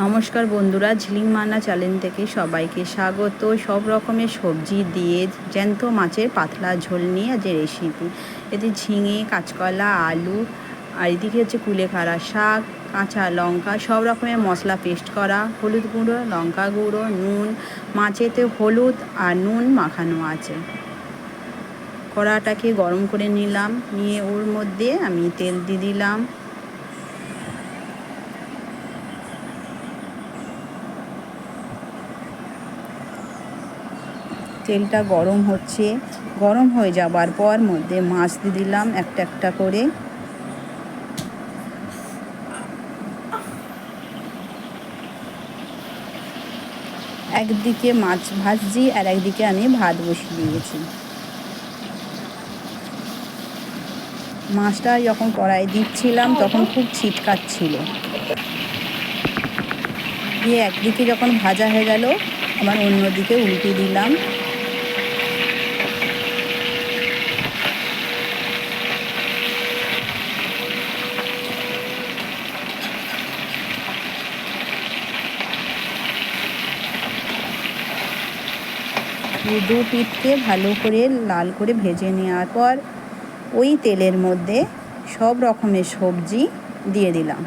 নমস্কার বন্ধুরা, ঝিলিং মান্না চ্যানেল থেকে সবাইকে স্বাগত। সব রকমের সবজি দিয়ে জ্যান্ত মাছের পাতলা ঝোল নিয়ে আজ রেসিপি এতে ঝিঙে, কাঁচকলা, আলু, আর এদিকে হচ্ছে কুলেখাড়া শাক, কাঁচা লঙ্কা, সব রকমের মশলা পেস্ট করা, হলুদ গুঁড়ো, লঙ্কা গুঁড়ো, নুন, মাছেতে হলুদ আর নুন মাখানো আছে। কড়াটাকে গরম করে নিলাম, নিয়ে ওর মধ্যে আমি তেল দিয়ে দিলাম। তেলটা গরম হচ্ছে। গরম হয়ে যাবার পর মধ্যে মাছ দিয়ে দিলাম একটা একটা করে। একদিকে মাছ ভাজছি আর একদিকে আমি ভাত বসিয়ে দিয়েছি। মাছটা যখন কড়াই দিচ্ছিলাম তখন খুব ছিটকাচ্ছিল দিয়ে একদিকে যখন ভাজা হয়ে গেল, আবার অন্যদিকে উল্টে দিলাম। দু পিঠকে ভালো করে লাল করে ভেজে নেওয়ার পর ওই তেলের মধ্যে সব রকমের সবজি দিয়ে দিলাম।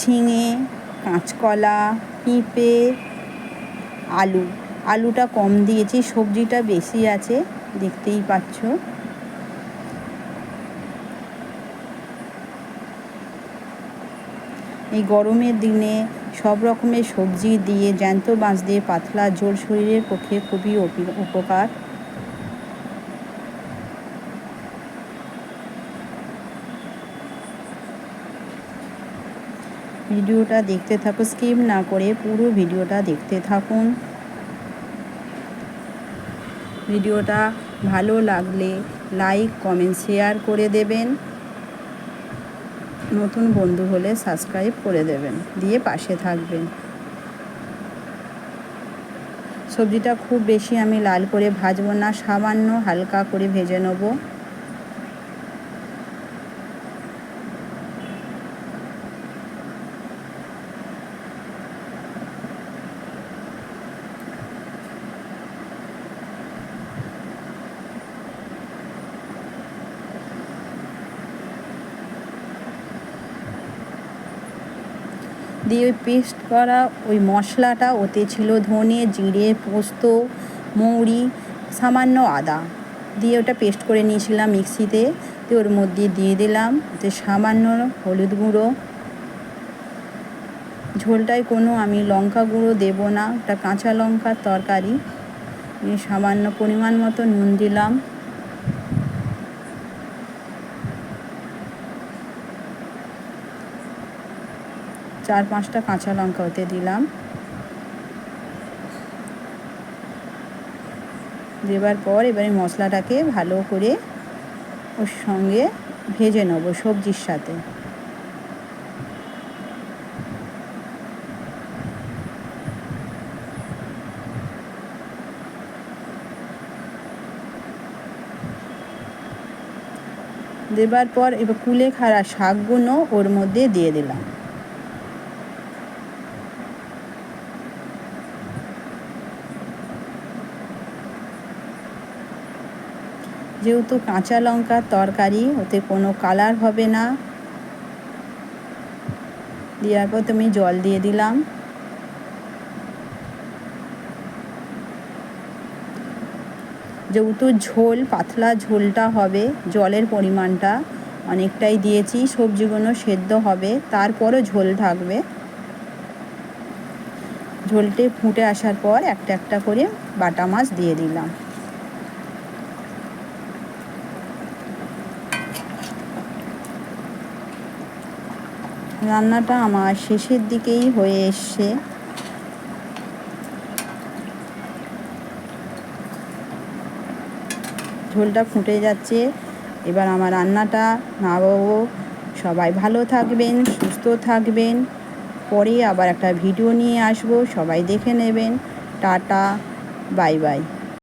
ঝিঙে, কাঁচকলা, পেঁপে, আলু। আলুটা কম দিয়েছি, সবজিটা বেশি আছে, দেখতেই পাচ্ছ। এই গরমের দিনে সব রকমের সবজি দিয়ে জ্যান্ত মাছ দিয়ে পাতলা জোর শরীরের পক্ষে খুবই উপকার। ভিডিওটা দেখতে থাকো, স্কিপ না করে পুরো ভিডিওটা দেখতে থাকুন। ভিডিওটা ভালো লাগলে লাইক, কমেন্ট, শেয়ার করে দেবেন। নতুন বন্ধু হলে সাবস্ক্রাইব করে দেবেন, দিয়ে পাশে থাকবেন। সবজিটা খুব বেশি আমি লাল করে ভাজবো না, সামান্য হালকা করে ভেজে নেব। দিয়ে ওই পেস্ট করা ওই মশলাটা, ওতে ছিল ধনে, জিরে, পোস্ত, মৌরি, সামান্য আদা। দিয়ে ওটা পেস্ট করে নিয়েছিলাম মিক্সিতে। দিয়ে ওর মধ্যে দিয়ে দিলাম। ওতে সামান্য হলুদ গুঁড়ো। ঝোলটায় কোনো আমি লঙ্কা গুঁড়ো দেবো না। ওটা কাঁচা লঙ্কার তরকারি। সামান্য পরিমাণ মতো নুন দিলাম। চার পাঁচটা কাঁচা লঙ্কা ওতে দিলাম। দেবার পর এবারে মশলাটাকে ভালো করে ওর সঙ্গে ভেজে নেব সবজির সাথে। দেবার পর এবার কুলেখাড়া শাকগুলো ওর মধ্যে দিয়ে দিলাম। যেহেতু কাঁচা লঙ্কার তরকারি, ওতে কোনো কালার হবে না। দেওয়ার পর তুমি জল দিয়ে দিলাম। যেহেতু ঝোল, পাতলা ঝোলটা হবে, জলের পরিমাণটা অনেকটাই দিয়েছি, সবজিগুলো সেদ্ধ হবে, তারপরও ঝোল থাকবে। ঝোলটি ফুটে আসার পর একটা একটা করে বাটা মাছ দিয়ে দিলাম। রান্নাটা আমার শেষের দিকেই হয়ে এসছে। ঝোলটা ফুটে যাচ্ছে। এবার আমার রান্নাটা নামাবো। সবাই ভালো থাকবেন, সুস্থ থাকবেন। পরে আবার একটা ভিডিও নিয়ে আসব। সবাই দেখে নেবেন। Tata, bye bye.